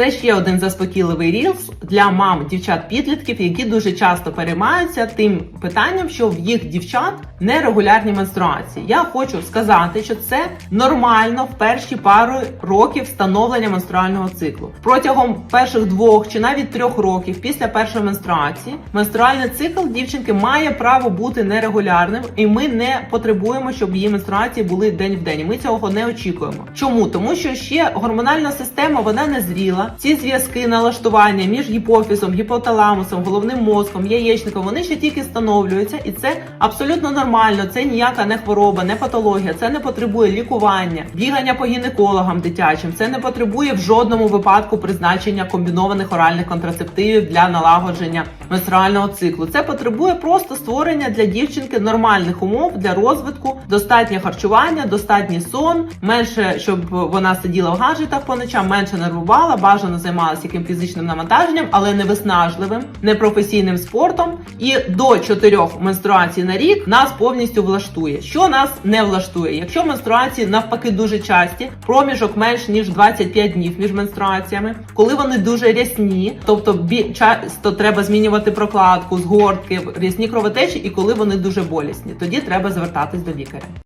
Це ще один заспокійливий рілс для мам дівчат-підлітків, які дуже часто переймаються тим питанням, що в їх дівчат нерегулярні менструації. Я хочу сказати, що це нормально в перші пару років встановлення менструального циклу. Протягом перших двох чи навіть трьох років після першої менструації менструальний цикл дівчинки має право бути нерегулярним, і ми не потребуємо, щоб її менструації були день в день. Ми цього не очікуємо. Чому? Тому що ще гормональна система вона не зріла. Ці зв'язки налаштування між гіпофізом, гіпоталамусом, головним мозком, яєчником вони ще тільки встановлюються, і це абсолютно нормально. Це ніяка не хвороба, не патологія. Це не потребує лікування, бігання по гінекологам дитячим. Це не потребує в жодному випадку призначення комбінованих оральних контрацептивів для налагодження менструального циклу. Це потребує просто створення для дівчинки нормальних умов для розвитку, достатнє харчування, достатній сон, менше щоб вона сиділа в гаджетах по ночам, менше нервувала, бажано займалася яким фізичним навантаженням, але не виснажливим, не професійним спортом. І до чотирьох менструацій на рік нас повністю влаштує. Що нас не влаштує? Якщо менструації навпаки дуже часті, проміжок менш ніж 25 днів між менструаціями, коли вони дуже рясні, тобто часто треба змінювати прокладку, згортки, рясні кровотечі, і коли вони дуже болісні, тоді треба звертатись до лікаря.